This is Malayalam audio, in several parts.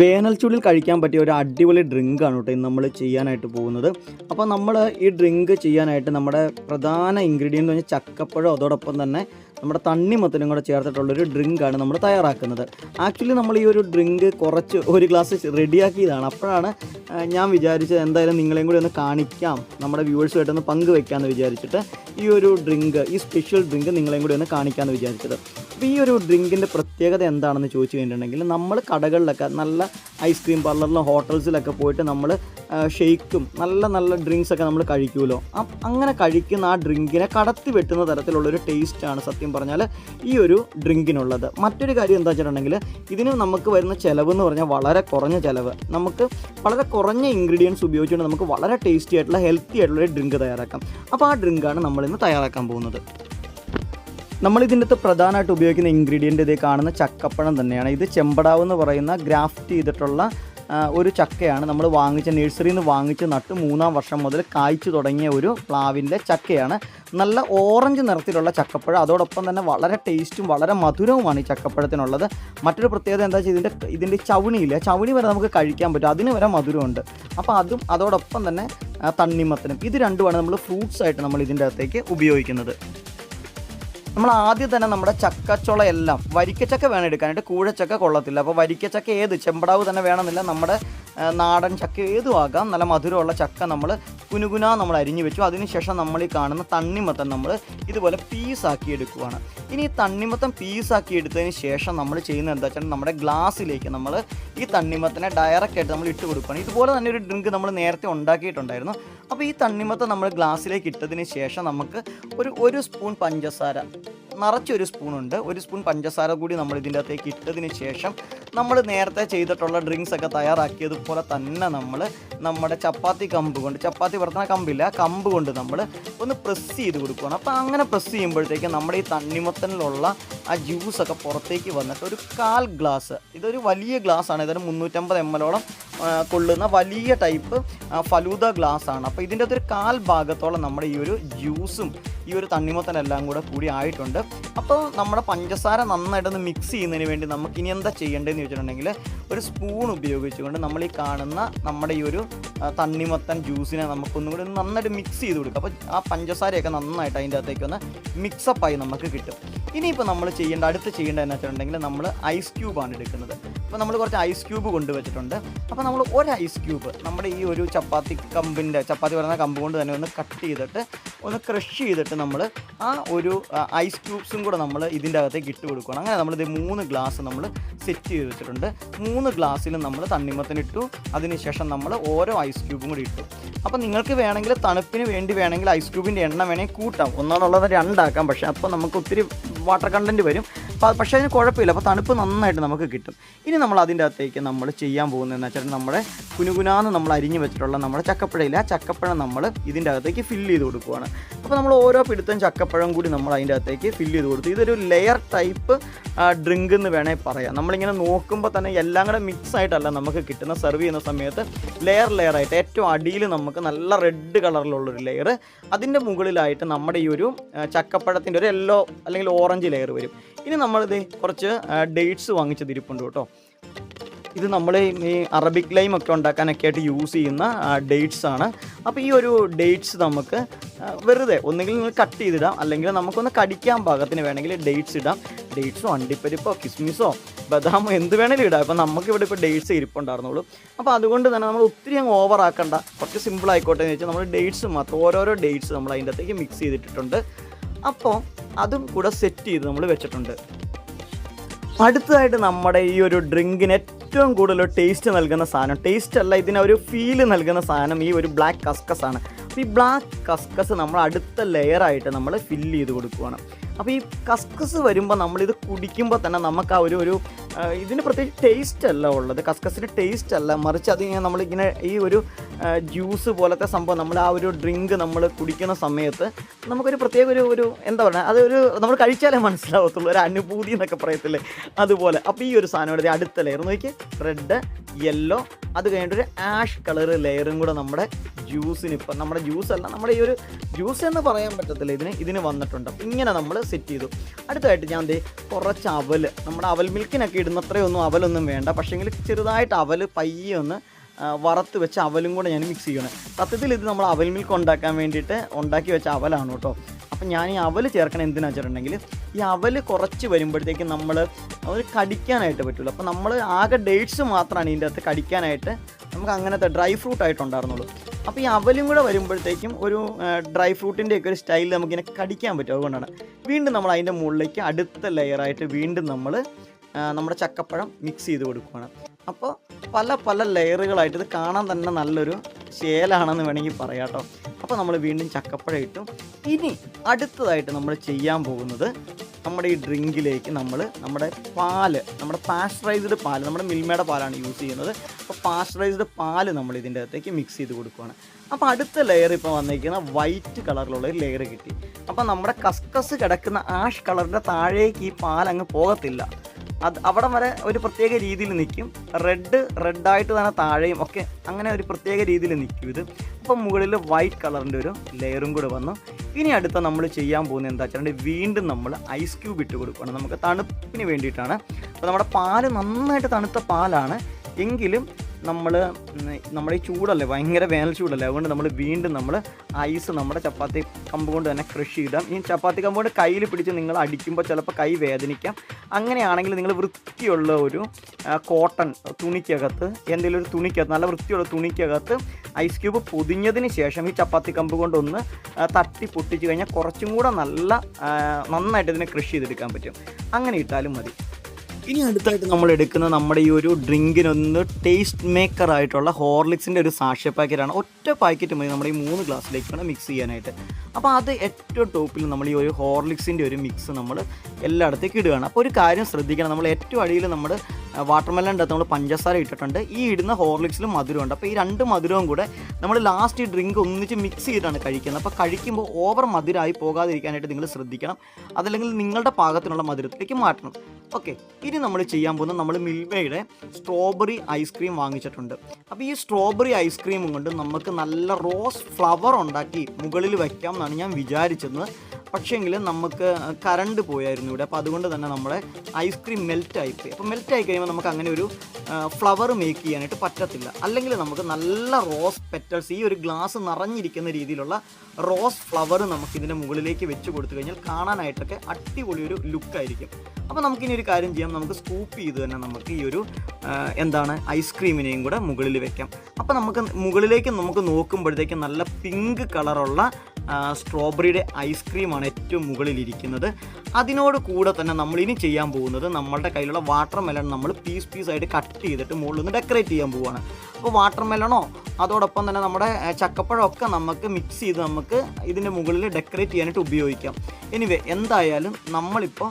വേനൽ ചൂടിൽ കഴിക്കാൻ പറ്റിയ ഒരു അടിപൊളി ഡ്രിങ്കാണ് കേട്ടോ ഇന്ന് നമ്മൾ ചെയ്യാനായിട്ട് പോകുന്നത്. അപ്പോൾ നമ്മൾ ഈ ഡ്രിങ്ക് ചെയ്യാനായിട്ട് നമ്മുടെ പ്രധാന ഇൻഗ്രീഡിയന്റ് എന്ന് പറഞ്ഞാൽ ചക്കപ്പഴം അതോടൊപ്പം തന്നെ നമ്മുടെ തണ്ണിമത്തനും കൂടെ ചേർത്തിട്ടുള്ളൊരു ഡ്രിങ്കാണ് നമ്മൾ തയ്യാറാക്കുന്നത്. ആക്ച്വലി നമ്മൾ ഈ ഒരു ഡ്രിങ്ക് കുറച്ച് ഒരു ഗ്ലാസ് റെഡിയാക്കിയതാണ് അപ്പോഴാണ് ഞാൻ വിചാരിച്ചത് എന്തായാലും നിങ്ങളെയും കൂടി ഒന്ന് കാണിക്കാം നമ്മുടെ വ്യൂവേഴ്സുമായിട്ടൊന്ന് പങ്കുവെക്കാമെന്ന് വിചാരിച്ചിട്ട് ഈ ഒരു ഡ്രിങ്ക് ഈ സ്പെഷ്യൽ ഡ്രിങ്ക് നിങ്ങളെയും കൂടി ഒന്ന് കാണിക്കാമെന്ന് വിചാരിച്ചത്. അപ്പോൾ ഈ ഒരു ഡ്രിങ്കിന്റെ പ്രത്യേകത എന്താണെന്ന് ചോദിച്ചു കഴിഞ്ഞിട്ടുണ്ടെങ്കിൽ നമ്മൾ കടകളിലൊക്കെ നല്ല ഐസ്ക്രീം പാർലറിലും ഹോട്ടൽസിലൊക്കെ പോയിട്ട് നമ്മൾ ഷെയ്ക്കും നല്ല നല്ല ഡ്രിങ്ക്സൊക്കെ നമ്മൾ കഴിക്കുമല്ലോ അങ്ങനെ കഴിക്കുന്ന ആ ഡ്രിങ്കിനെ കടത്തി വെട്ടുന്ന തരത്തിലുള്ളൊരു ടേസ്റ്റാണ് സത്യം പറഞ്ഞാൽ ഈ ഒരു ഡ്രിങ്കിനുള്ളത് മറ്റൊരു കാര്യം എന്താ വെച്ചിട്ടുണ്ടെങ്കിൽ ഇതിന് നമുക്ക് വരുന്ന ചിലവ് എന്ന് പറഞ്ഞാൽ വളരെ കുറഞ്ഞ ചിലവ്. നമുക്ക് വളരെ കുറഞ്ഞ ഇൻഗ്രീഡിയൻസ് ഉപയോഗിച്ചുകൊണ്ട് നമുക്ക് വളരെ ടേസ്റ്റി ആയിട്ടുള്ള ഹെൽത്തി ആയിട്ടുള്ള ഒരു ഡ്രിങ്ക് തയ്യാറാക്കാം. അപ്പോൾ ആ ഡ്രിങ്കാണ് നമ്മളിന്ന് തയ്യാറാക്കാൻ പോകുന്നത്. നമ്മൾ ഇതിന്റെ പ്രധാനമായിട്ട് ഉപയോഗിക്കുന്ന ഇൻഗ്രീഡിയന്റ് ഇതേ കാണുന്ന ചക്കപ്പഴം തന്നെയാണ്. ഇത് ചെമ്പടാവ് എന്ന് പറയുന്ന ഗ്രാഫ്റ്റ് ചെയ്തിട്ടുള്ള ഒരു ചക്കയാണ്. നമ്മൾ വാങ്ങിച്ച നഴ്സറിയിൽ നിന്ന് വാങ്ങിച്ച് നട്ട് മൂന്നാം വർഷം മുതൽ കായ്ച്ചു തുടങ്ങിയ ഒരു പ്ലാവിന്റെ ചക്കയാണ്. നല്ല ഓറഞ്ച് നിറത്തിലുള്ള ചക്കപ്പഴം. അതോടൊപ്പം തന്നെ വളരെ ടേസ്റ്റും വളരെ മധുരവുമാണ് ഈ ചക്കപ്പഴത്തിനുള്ളത്. മറ്റൊരു പ്രത്യേകത എന്താ വെച്ചാൽ ഇതിന്റെ ഇതിന്റെ ചവണിയില്ല? ചവണി വരെ നമുക്ക് കഴിക്കാൻ പറ്റും. അതിന് വരെ മധുരമുണ്ട്. അപ്പോൾ അതും അതോടൊപ്പം തന്നെ തണ്ണിമത്തനും. ഇത് രണ്ടുമാണ് നമ്മൾ ഫ്രൂട്ട്സ് ആയിട്ട് നമ്മൾ ഇതിന്റെ അകത്തേക്ക് ഉപയോഗിക്കുന്നത്. നമ്മൾ ആദ്യം തന്നെ നമ്മുടെ ചക്കച്ചുള എല്ലാം വരിക്കച്ചക്ക വേണം എടുക്കാനായിട്ട്. കൂഴച്ചക്ക കൊള്ളത്തില്ല. അപ്പോൾ വരിക്കച്ചക്ക ഏത്? ചെമ്പടാവ് തന്നെ വേണമെന്നില്ല. നമ്മുടെ നാടൻ ചക്ക ഏതും ആകാം. നല്ല മധുരമുള്ള ചക്ക നമ്മൾ കുനുകുന നമ്മൾ അരിഞ്ഞു വെച്ചു. അതിനുശേഷം നമ്മൾ ഈ കാണുന്ന തണ്ണിമത്തം നമ്മൾ ഇതുപോലെ പീസാക്കി എടുക്കുവാണ്. ഇനി ഈ തണ്ണിമത്തം പീസാക്കി എടുത്തതിന് ശേഷം നമ്മൾ ചെയ്യുന്ന എന്താ വെച്ചാൽ നമ്മുടെ ഗ്ലാസ്സിലേക്ക് നമ്മൾ ഈ തണ്ണിമത്തനെ ഡയറക്റ്റ് ആയിട്ട് നമ്മൾ ഇട്ട് കൊടുക്കുകയാണ്. ഇതുപോലെ തന്നെ ഒരു ഡ്രിങ്ക് നമ്മൾ നേരത്തെ ഉണ്ടാക്കിയിട്ടുണ്ടായിരുന്നു. അപ്പോൾ ഈ തണ്ണിമത്തം നമ്മൾ ഗ്ലാസ്സിലേക്ക് ഇട്ടതിന് ശേഷം നമുക്ക് ഒരു ഒരു സ്പൂൺ പഞ്ചസാര നിറച്ചൊരു സ്പൂണുണ്ട്. ഒരു സ്പൂൺ പഞ്ചസാര കൂടി നമ്മൾ ഇതിന്റെ അകത്തേക്ക് ഇട്ടതിന് ശേഷം നമ്മൾ നേരത്തെ ചെയ്തിട്ടുള്ള ഡ്രിങ്ക്സ് ഒക്കെ തയ്യാറാക്കിയതുപോലെ തന്നെ നമ്മൾ നമ്മുടെ ചപ്പാത്തി കമ്പ് കൊണ്ട് ചപ്പാത്തി പരത്തുന്ന കമ്പില്ല കമ്പ് കൊണ്ട് നമ്മൾ ഒന്ന് പ്രസ് ചെയ്ത് കൊടുക്കുകയാണ് അപ്പോൾ അങ്ങനെ പ്രസ് ചെയ്യുമ്പോഴത്തേക്കും നമ്മുടെ ഈ തണ്ണിമത്തനിലുള്ള ആ ജ്യൂസൊക്കെ പുറത്തേക്ക് വന്നിട്ട് ഒരു കാൽ ഗ്ലാസ് ഇതൊരു വലിയ ഗ്ലാസ്സാണ് ഇതൊരു മുന്നൂറ്റമ്പത് എം എല്ലോളം കൊള്ളുന്ന വലിയ ടൈപ്പ് ഫലൂദ ഗ്ലാസ് ആണ്. അപ്പോൾ ഇതിന്റെ അകത്തൊരു കാൽ ഭാഗത്തോളം നമ്മുടെ ഈ ഒരു ജ്യൂസും ഈ ഒരു തണ്ണിമത്തനെല്ലാം കൂടെ കൂടി ആയിട്ടുണ്ട്. അപ്പോൾ നമ്മുടെ പഞ്ചസാര നന്നായിട്ടൊന്ന് മിക്സ് ചെയ്യുന്നതിന് വേണ്ടി നമുക്ക് ഇനി എന്താ ചെയ്യേണ്ടതെന്ന് ചോദിച്ചിട്ടുണ്ടെങ്കിൽ ഒരു സ്പൂൺ ഉപയോഗിച്ചുകൊണ്ട് നമ്മൾ ഈ കാണുന്ന നമ്മുടെ ഈ ഒരു തണ്ണിമത്തൻ ജ്യൂസിനെ നമുക്കൊന്നും കൂടി നന്നായിട്ട് മിക്സ് ചെയ്ത് കൊടുക്കുക. അപ്പോൾ ആ പഞ്ചസാരയൊക്കെ നന്നായിട്ട് അതിന്റെ അകത്തേക്ക് ഒന്ന് മിക്സപ്പായി നമുക്ക് കിട്ടും. ഇനിയിപ്പോൾ നമ്മൾ ചെയ്യേണ്ട അടുത്ത് ചെയ്യേണ്ടത് എന്ന് വെച്ചിട്ടുണ്ടെങ്കിൽ നമ്മൾ ഐസ് ക്യൂബാണ് എടുക്കുന്നത്. അപ്പോൾ നമ്മൾ കുറച്ച് ഐസ് ക്യൂബ് കൊണ്ടുവച്ചിട്ടുണ്ട്. അപ്പോൾ നമ്മൾ ഒരു ഐസ് ക്യൂബ് നമ്മുടെ ഈ ഒരു ചപ്പാത്തി കമ്പിന്റെ ചപ്പാത്തി പറയുന്ന കമ്പ് കൊണ്ട് തന്നെ ഒന്ന് കട്ട് ചെയ്തിട്ട് ഒന്ന് ക്രഷ് ചെയ്തിട്ട് നമ്മൾ ആ ഒരു ഐസ് ക്യൂബ്സും കൂടെ നമ്മൾ ഇതിന്റെ അകത്തേക്ക് ഇട്ട് കൊടുക്കണം. അങ്ങനെ നമ്മളിത് മൂന്ന് ഗ്ലാസ് നമ്മൾ സെറ്റ് ചെയ്ത് വെച്ചിട്ടുണ്ട്. മൂന്ന് ഗ്ലാസ്സിലും നമ്മൾ തണ്ണിമത്തിനിട്ടു അതിനുശേഷം നമ്മൾ ഓരോ ഐസ് ക്യൂബും കൂടി ഇട്ടു. അപ്പോൾ നിങ്ങൾക്ക് വേണമെങ്കിൽ തണുപ്പിന് വേണ്ടി വേണമെങ്കിൽ ഐസ് ക്യൂബിന്റെ എണ്ണം വേണമെങ്കിൽ കൂട്ടാം. ഒന്നാണുള്ളത് രണ്ടാക്കാം. പക്ഷേ അപ്പോൾ നമുക്ക് ഒത്തിരി വാട്ടർ കണ്ടന്റ് വരും. പക്ഷേ അതിന് കുഴപ്പമില്ല. അപ്പോൾ തണുപ്പ് നന്നായിട്ട് നമുക്ക് കിട്ടും. ഇനി നമ്മൾ അതിന്റെ അകത്തേക്ക് നമ്മൾ ചെയ്യാൻ പോകുന്നത് എന്ന് വെച്ചാൽ നമ്മുടെ കുനുകുനാന്ന് നമ്മൾ അരിഞ്ഞ് വെച്ചിട്ടുള്ള നമ്മുടെ ചക്കപ്പഴയില്ല ചക്കപ്പഴം നമ്മൾ ഇതിന്റെ അകത്തേക്ക് ഫില്ല് ചെയ്ത് കൊടുക്കുകയാണ് അപ്പോൾ നമ്മൾ ഓരോ പിടുത്തം ചക്കപ്പഴം കൂടി നമ്മൾ അതിന്റെ അകത്തേക്ക് ഫില്ല് ചെയ്ത് കൊടുത്തു. ഇതൊരു ലെയർ ടൈപ്പ് ഡ്രിങ്ക് എന്ന് വേണേൽ പറയാം. നമ്മളിങ്ങനെ നോക്കുമ്പോൾ തന്നെ എല്ലാം കൂടെ മിക്സ് ആയിട്ടല്ല നമുക്ക് കിട്ടുന്ന സെർവ് ചെയ്യുന്ന സമയത്ത് ലെയർ ലെയർ ആയിട്ട് ഏറ്റവും അടിയിൽ നമുക്ക് നല്ല റെഡ് കളറിലുള്ളൊരു ലെയർ അതിന്റെ മുകളിലായിട്ട് നമ്മുടെ ഈ ഒരു ചക്കപ്പഴത്തിന്റെ ഒരു യെല്ലോ അല്ലെങ്കിൽ ഓറഞ്ച് ലെയർ വരും. ഇനി നമ്മളിത് കുറച്ച് ഡേറ്റ്സ് വാങ്ങിച്ചത് ഇരിപ്പുണ്ട് കേട്ടോ. ഇത് നമ്മൾ ഈ അറബിക് ലൈം ഒക്കെ ഉണ്ടാക്കാനൊക്കെ ആയിട്ട് യൂസ് ചെയ്യുന്ന ഡേറ്റ്സ് ആണ്. അപ്പോൾ ഈ ഒരു ഡേറ്റ്സ് നമുക്ക് വെറുതെ ഒന്നുകിൽ നിങ്ങൾ കട്ട് ചെയ്തിടാം അല്ലെങ്കിൽ നമുക്കൊന്ന് കടിക്കാൻ പാകത്തിന് വേണമെങ്കിൽ ഡേറ്റ്സ് ഇടാം. ഡേറ്റ്സോ അണ്ടിപ്പരിപ്പോ കിസ്മിസോ ബദാമോ എന്ത് വേണമെങ്കിലും ഇടാം. അപ്പോൾ നമുക്ക് ഇവിടെ ഇപ്പോൾ ഡേറ്റ്സ് ഇരിപ്പുണ്ടായിരുന്നുള്ളൂ. അപ്പോൾ അതുകൊണ്ട് തന്നെ നമ്മൾ ഒത്തിരി അങ്ങ് ഓവർ ആക്കണ്ട. കുറച്ച് സിമ്പിൾ ആയിക്കോട്ടെ എന്ന് വെച്ചാൽ നമ്മൾ ഡേറ്റ്സ് മാത്രം ഓരോരോ ഡേറ്റ്സ് നമ്മൾ അതിന്റെ അകത്തേക്ക് മിക്സ് ചെയ്തിട്ടുണ്ട് അപ്പോൾ അതും കൂടെ സെറ്റ് ചെയ്ത് നമ്മൾ വെച്ചിട്ടുണ്ട്. അടുത്തതായിട്ട് നമ്മുടെ ഈ ഒരു ഡ്രിങ്കിന് ഏറ്റവും കൂടുതൽ ടേസ്റ്റ് നൽകുന്ന സാധനം. ടേസ്റ്റ് അല്ല ഇതിന് ഒരു ഫീൽ നൽകുന്ന സാധനം ഈ ഒരു ബ്ലാക്ക് കസ്കസ് ആണ്. അപ്പോൾ ഈ ബ്ലാക്ക് കസ്കസ് നമ്മൾ അടുത്ത ലെയറായിട്ട് നമ്മൾ ഫില്ല് ചെയ്ത് കൊടുക്കുകയാണ് അപ്പോൾ ഈ കസ്കസ് വരുമ്പോൾ നമ്മളിത് കുടിക്കുമ്പോൾ തന്നെ നമുക്ക് ആ ഒരു ഒരു ഇതിന് പ്രത്യേകിച്ച് ടേസ്റ്റ് അല്ല ഉള്ളത്. കസ്കസിന് ടേസ്റ്റ് അല്ല. മറിച്ച് അത് നമ്മളിങ്ങനെ ഈ ഒരു ജ്യൂസ് പോലത്തെ സംഭവം നമ്മൾ ആ ഒരു ഡ്രിങ്ക് നമ്മൾ കുടിക്കുന്ന സമയത്ത് നമുക്കൊരു പ്രത്യേക ഒരു ഒരു എന്താ പറയുക അതൊരു നമ്മൾ കഴിച്ചാലേ മനസ്സിലാവത്തുള്ളൂ ഒരു അനുഭൂതി എന്നൊക്കെ പറയത്തില്ലേ? അതുപോലെ. അപ്പോൾ ഈ ഒരു സാധനം അടുത്ത ലെയർ നോക്കി റെഡ് യെല്ലോ അത് കഴിഞ്ഞിട്ട് ഒരു ആഷ് കളർ ലെയറും കൂടെ നമ്മുടെ ജ്യൂസിന് ഇപ്പം നമ്മുടെ ജ്യൂസ് അല്ല നമ്മുടെ ഈ ഒരു ജ്യൂസ് എന്ന് പറയാൻ പറ്റത്തില്ല ഇതിന് ഇതിന് വന്നിട്ടുണ്ട്. ഇങ്ങനെ നമ്മൾ സെറ്റ് ചെയ്തു. അടുത്തതായിട്ട് ഞാൻ ദേ കുറച്ച് അവൽ നമ്മുടെ അവൽ മിൽക്കിനൊക്കെ ഇടുന്നത്രയൊന്നും അവലൊന്നും വേണ്ട. പക്ഷേങ്കിൽ ചെറുതായിട്ട് അവൽ പയ്യെ ഒന്ന് ആ, വറുത്ത് വെച്ച അവലും കൂടെ ഞാൻ മിക്സ് ചെയ്യണം. സത്യത്തിൽ ഇത് നമ്മൾ അവൽ മിൽക്ക് ഉണ്ടാക്കാൻ വേണ്ടിയിട്ട് ഉണ്ടാക്കി വെച്ച അവലാണ് കേട്ടോ. അപ്പം ഞാൻ ഈ അവൽ ചേർക്കണം എന്തിനാ വെച്ചിട്ടുണ്ടെങ്കിൽ ഈ അവൽ കുറച്ച് വരുമ്പോഴത്തേക്ക് നമ്മൾ അവർ കടിക്കാനായിട്ട് പറ്റുള്ളൂ അപ്പോൾ നമ്മൾ ആകെ ഡേറ്റ്സ് മാത്രമാണ് ഇതിന്റെ അകത്ത് കടിക്കാനായിട്ട് നമുക്ക് അങ്ങനത്തെ ഡ്രൈ ഫ്രൂട്ട് ആയിട്ടുണ്ടായിരുന്നുള്ളൂ. അപ്പോൾ ഈ അവലും കൂടെ വരുമ്പോഴത്തേക്കും ഒരു ഡ്രൈ ഫ്രൂട്ടിന്റെ ഒക്കെ ഒരു സ്റ്റൈൽ നമുക്കിങ്ങനെ കടിക്കാൻ പറ്റും. അതുകൊണ്ടാണ്. വീണ്ടും നമ്മൾ അതിന്റെ മുകളിലേക്ക് അടുത്ത ലെയറായിട്ട് വീണ്ടും നമ്മൾ നമ്മുടെ ചക്കപ്പഴം മിക്സ് ചെയ്ത് കൊടുക്കുകയാണ് അപ്പോൾ പല പല ലെയറുകളായിട്ട് ഇത് കാണാൻ തന്നെ നല്ലൊരു ശേലാണെന്ന് വേണമെങ്കിൽ പറയാം കേട്ടോ. അപ്പോൾ നമ്മൾ വീണ്ടും ചക്കപ്പഴം ഇട്ടു. ഇനി അടുത്തതായിട്ട് നമ്മൾ ചെയ്യാൻ പോകുന്നത് നമ്മുടെ ഈ ഡ്രിങ്കിലേക്ക് നമ്മൾ നമ്മുടെ പാൽ നമ്മുടെ പാസ്ചറൈസ്ഡ് പാൽ നമ്മുടെ മിൽമയുടെ പാലാണ് യൂസ് ചെയ്യുന്നത്. അപ്പോൾ പാസ്ചറൈസ്ഡ് പാൽ നമ്മൾ ഇതിന്റെ അകത്തേക്ക് മിക്സ് ചെയ്ത് കൊടുക്കുകയാണ് അപ്പോൾ അടുത്ത ലെയർ ഇപ്പോൾ വന്നിരിക്കുന്ന വൈറ്റ് കളറിലുള്ള ഒരു ലെയർ കിട്ടി. അപ്പോൾ നമ്മുടെ കസ്കസ് കിടക്കുന്ന ആഷ് കളറിന്റെ താഴേക്ക് ഈ പാൽ അങ്ങ് പോകത്തില്ല. അത് അവിടെ വരെ ഒരു പ്രത്യേക രീതിയിൽ നിൽക്കും. റെഡ് റെഡായിട്ട് തന്നെ താഴെയും ഒക്കെ അങ്ങനെ ഒരു പ്രത്യേക രീതിയിൽ നിൽക്കും ഇത്. അപ്പം മുകളിൽ വൈറ്റ് കളറിന്റെ ഒരു ലെയറും കൂടെ വന്നു. ഇനി അടുത്ത നമ്മൾ ചെയ്യാൻ പോകുന്നത് എന്താ വെച്ചിട്ടുണ്ടെങ്കിൽ വീണ്ടും നമ്മൾ ഐസ് ക്യൂബ് ഇട്ട് കൊടുക്കണം നമുക്ക് തണുപ്പിന് വേണ്ടിയിട്ടാണ്. അപ്പോൾ നമ്മുടെ പാൽ നന്നായിട്ട് തണുത്ത പാലാണ്. എങ്കിലും നമ്മൾ നമ്മൾ ഈ ചൂടല്ലേ ഭയങ്കര വേനൽ ചൂടല്ലേ അതുകൊണ്ട് നമ്മൾ വീണ്ടും നമ്മൾ ഐസ് നമ്മുടെ ചപ്പാത്തി കമ്പ് കൊണ്ട് തന്നെ ക്രഷ് ചെയ്താം ഈ ചപ്പാത്തി കമ്പ് കൊണ്ട് കയ്യിൽ പിടിച്ച് നിങ്ങൾ അടിക്കുമ്പോൾ ചിലപ്പോൾ കൈ വേദനിക്കാം. അങ്ങനെയാണെങ്കിൽ നിങ്ങൾ വൃത്തിയുള്ള ഒരു കോട്ടൺ തുണിക്കകത്ത് എന്തെങ്കിലും ഒരു തുണിക്കകത്ത് നല്ല വൃത്തിയുള്ള തുണിക്കകത്ത് ഐസ് ക്യൂബ് പൊതിഞ്ഞതിന് ശേഷം ഈ ചപ്പാത്തി കമ്പ് കൊണ്ടൊന്ന് തട്ടി പൊട്ടിച്ച് കഴിഞ്ഞാൽ കുറച്ചും കൂടെ നല്ല നന്നായിട്ട് ഇതിനെ കൃഷി ചെയ്തെടുക്കാൻ പറ്റും. അങ്ങനെ ഇട്ടാലും മതി. ഇനി അടുത്തായിട്ട് നമ്മൾ എടുക്കുന്ന നമ്മുടെ ഈ ഒരു ഡ്രിങ്കിനൊന്ന് ടേസ്റ്റ് മേക്കർ ആയിട്ടുള്ള ഹോർലിക്സിന്റെ ഒരു സാക്ഷ്യ പാക്കറ്റാണ്. ഒറ്റ പാക്കറ്റ് മതി നമ്മുടെ ഈ മൂന്ന് ഗ്ലാസ്സിലേക്ക് വേണം മിക്സ് ചെയ്യാനായിട്ട്. അപ്പോൾ അത് ഏറ്റവും ടോപ്പിൽ നമ്മൾ ഈ ഒരു ഹോർലിക്സിന്റെ ഒരു മിക്സ് നമ്മൾ എല്ലായിടത്തേക്ക് ഇടുകയാണ്. അപ്പോൾ ഒരു കാര്യം ശ്രദ്ധിക്കണം. നമ്മൾ ഏറ്റവും അടിയിൽ നമ്മൾ വാട്ടർമെലന്റെ അകത്ത് നമ്മൾ പഞ്ചസാര ഇട്ടിട്ടുണ്ട്. ഈ ഇടുന്ന ഹോർലിക്സിലും മധുരമുണ്ട്. അപ്പോൾ ഈ രണ്ട് മധുരവും കൂടെ നമ്മൾ ലാസ്റ്റ് ഈ ഡ്രിങ്ക് ഒന്നിച്ച് മിക്സ് ചെയ്തിട്ടാണ് കഴിക്കുന്നത്. അപ്പോൾ കഴിക്കുമ്പോൾ ഓവർ മധുരമായി പോകാതിരിക്കാനായിട്ട് നിങ്ങൾ ശ്രദ്ധിക്കണം. അതല്ലെങ്കിൽ നിങ്ങളുടെ പാകത്തിനുള്ള മധുരത്തിലേക്ക് മാറ്റണം. ഓക്കെ ഇനി നമ്മൾ ചെയ്യാൻ പോകുന്നത് നമ്മൾ മിൽവയുടെ സ്ട്രോബെറി ഐസ്ക്രീം വാങ്ങിച്ചിട്ടുണ്ട്. അപ്പോൾ ഈ സ്ട്രോബെറി ഐസ്ക്രീം കൊണ്ട് നമുക്ക് നല്ല റോസ് ഫ്ലവർ ഉണ്ടാക്കി മുകളിൽ വയ്ക്കാം എന്നാണ് ഞാൻ വിചാരിച്ചത്. പക്ഷേങ്കിൽ നമുക്ക് കറണ്ട് പോയായിരുന്നു ഇവിടെ. അപ്പോൾ അതുകൊണ്ട് തന്നെ നമ്മുടെ ഐസ്ക്രീം മെൽറ്റ് ആയിപ്പോയി അപ്പോൾ മെൽറ്റ് ആയി കഴിയുമ്പോൾ നമുക്ക് അങ്ങനെ ഒരു ഫ്ലവർ മേക്ക് ചെയ്യാനായിട്ട് പറ്റത്തില്ല. അല്ലെങ്കിൽ നമുക്ക് നല്ല റോസ് പെറ്റൽസ് ഈ ഒരു ഗ്ലാസ് നിറഞ്ഞിരിക്കുന്ന രീതിയിലുള്ള റോസ് ഫ്ലവർ നമുക്ക് ഇതിന്റെ മുകളിലേക്ക് വെച്ച് കൊടുത്തു കഴിഞ്ഞാൽ കാണാനായിട്ടൊക്കെ അടിപൊളി ഒരു ലുക്കായിരിക്കും അപ്പോൾ നമുക്കിനി ഒരു കാര്യം ചെയ്യാം. നമുക്ക് സ്കൂപ്പ് ചെയ്ത് തന്നെ നമുക്ക് ഈ ഒരു എന്താണ് ഐസ്ക്രീമിനെയും കൂടെ മുകളിൽ വെക്കാം. അപ്പോൾ നമുക്ക് മുകളിലേക്ക് നമുക്ക് നോക്കുമ്പോഴത്തേക്കും നല്ല പിങ്ക് കളറുള്ള സ്ട്രോബെറിയുടെ ഐസ്ക്രീമാണ് ഏറ്റവും മുകളിലിരിക്കുന്നത്. അതിനോട് കൂടെ തന്നെ നമ്മൾ ഇനി ചെയ്യാൻ പോകുന്നത് നമ്മളുടെ കയ്യിലുള്ള വാട്ടർ മെലൺ നമ്മൾ പീസ് പീസായിട്ട് കട്ട് ചെയ്തിട്ട് മുകളിൽ നിന്ന് ഡെക്കറേറ്റ് ചെയ്യാൻ പോവുകയാണ് അപ്പോൾ വാട്ടർ മെലണോ അതോടൊപ്പം തന്നെ നമ്മുടെ ചക്കപ്പഴമൊക്കെ നമുക്ക് മിക്സ് ചെയ്ത് നമുക്ക് ഇതിന്റെ മുകളിൽ ഡെക്കറേറ്റ് ചെയ്യാനായിട്ട് ഉപയോഗിക്കാം. എനിവേ എന്തായാലും നമ്മളിപ്പോൾ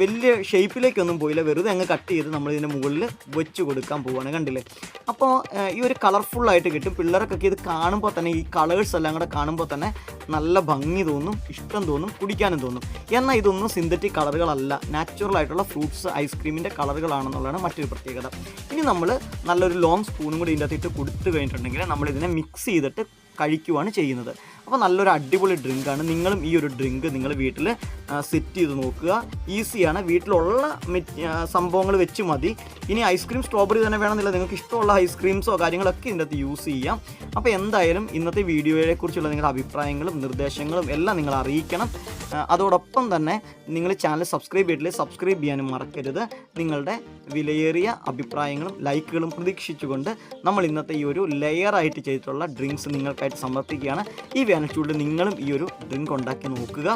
വലിയ ഷേപ്പിലേക്കൊന്നും പോയില്ല. വെറുതെ അങ്ങ് കട്ട് ചെയ്ത് നമ്മൾ ഇതിന്റെ മുകളിൽ വെച്ച് കൊടുക്കാൻ പോവുകയാണ് കണ്ടില്ലേ? അപ്പോൾ ഈ ഒരു കളർഫുള്ളായിട്ട് കിട്ടും. പിള്ളേർക്കൊക്കെ ഇത് കാണുമ്പോൾ തന്നെ ഈ കളേഴ്സ് എല്ലാം കൂടെ കാണുമ്പോൾ തന്നെ നല്ല ഭംഗി തോന്നും ഇഷ്ടം തോന്നും കുടിക്കാനും തോന്നും. എന്നാൽ ഇതൊന്നും സിന്തറ്റിക് കളറുകളല്ല. നാച്ചുറൽ ആയിട്ടുള്ള ഫ്രൂട്ട്സ് ഐസ്ക്രീമിന്റെ കളറുകളാണെന്നുള്ളതാണ് മറ്റൊരു പ്രത്യേകത. ഇനി നമ്മൾ നല്ലൊരു ലോങ് സ്പൂണും കൂടി ഇതിന്റെ അകത്തിട്ട് കൊടുത്തു കഴിഞ്ഞിട്ടുണ്ടെങ്കിൽ നമ്മളിതിനെ മിക്സ് ചെയ്തിട്ട് കഴിക്കുവാണ് ചെയ്യുന്നത്. അപ്പോൾ നല്ലൊരു അടിപൊളി ഡ്രിങ്കാണ്. നിങ്ങളും ഈ ഒരു ഡ്രിങ്ക് നിങ്ങൾ വീട്ടിൽ സെറ്റ് ചെയ്ത് നോക്കുക. ഈസിയാണ്. വീട്ടിലുള്ള സംഭവങ്ങൾ വെച്ച് മതി. ഇനി ഐസ്ക്രീം സ്ട്രോബെറി തന്നെ വേണമെന്നില്ല. നിങ്ങൾക്ക് ഇഷ്ടമുള്ള ഐസ്ക്രീംസോ കാര്യങ്ങളൊക്കെ ഇതിന്റെ അകത്ത് യൂസ് ചെയ്യാം. അപ്പോൾ എന്തായാലും ഇന്നത്തെ വീഡിയോയെക്കുറിച്ചുള്ള നിങ്ങളുടെ അഭിപ്രായങ്ങളും നിർദ്ദേശങ്ങളും എല്ലാം നിങ്ങൾ അറിയിക്കണം. അതോടൊപ്പം തന്നെ നിങ്ങൾ ചാനൽ സബ്സ്ക്രൈബ് ചെയ്തിട്ടില്ലേ സബ്സ്ക്രൈബ് ചെയ്യാനും മറക്കരുത്. നിങ്ങളുടെ വിലയേറിയ അഭിപ്രായങ്ങളും ലൈക്കുകളും പ്രതീക്ഷിച്ചുകൊണ്ട് നമ്മൾ ഇന്നത്തെ ഈ ഒരു ലെയറായിട്ട് ചെയ്തിട്ടുള്ള ഡ്രിങ്ക്സ് നിങ്ങൾക്കായിട്ട് സമർപ്പിക്കുകയാണ്. ഈ വേനൽച്ചൂടിൽ നിങ്ങളും ഈ ഒരു ഡ്രിങ്ക് ഉണ്ടാക്കി നോക്കുക.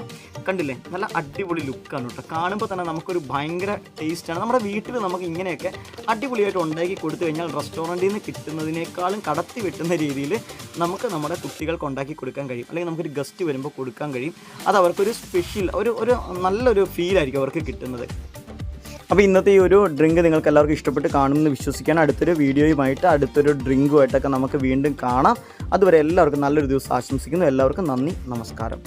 കണ്ടില്ലേ? നല്ല അടിപൊളി ലുക്കാണ് കേട്ടോ. കാണുമ്പോൾ തന്നെ നമുക്കൊരു ഭയങ്കര ടേസ്റ്റാണ് നമ്മുടെ വീട്ടിൽ നമുക്ക് ഇങ്ങനെയൊക്കെ അടിപൊളിയായിട്ട് ഉണ്ടാക്കി കൊടുത്തു കഴിഞ്ഞാൽ റെസ്റ്റോറന്റിൽ നിന്ന് കിട്ടുന്നതിനേക്കാളും കടത്തി വെട്ടുന്ന രീതിയിൽ നമുക്ക് നമ്മുടെ കുട്ടികൾക്ക് ഉണ്ടാക്കി കൊടുക്കാൻ കഴിയും. അല്ലെങ്കിൽ നമുക്കൊരു ഗസ്റ്റ് വരുമ്പോൾ കൊടുക്കാൻ കഴിയും. അത് അവർക്കൊരു സ്പെഷ്യൽ ഒരു ഒരു നല്ലൊരു ഫീലായിരിക്കും അവർക്ക് കിട്ടുന്നത്. അപ്പോൾ ഇന്നത്തെ ഈ ഒരു ഡ്രിങ്ക് നിങ്ങൾക്ക് എല്ലാവർക്കും ഇഷ്ടപ്പെട്ട് കാണുമെന്ന് വിശ്വസിക്കാൻ അടുത്തൊരു വീഡിയോയുമായിട്ട് അടുത്തൊരു ഡ്രിങ്കുമായിട്ടൊക്കെ നമുക്ക് വീണ്ടും കാണാം. അതുവരെ എല്ലാവർക്കും നല്ലൊരു ദിവസം ആശംസിക്കുന്നു. എല്ലാവർക്കും നന്ദി. നമസ്കാരം.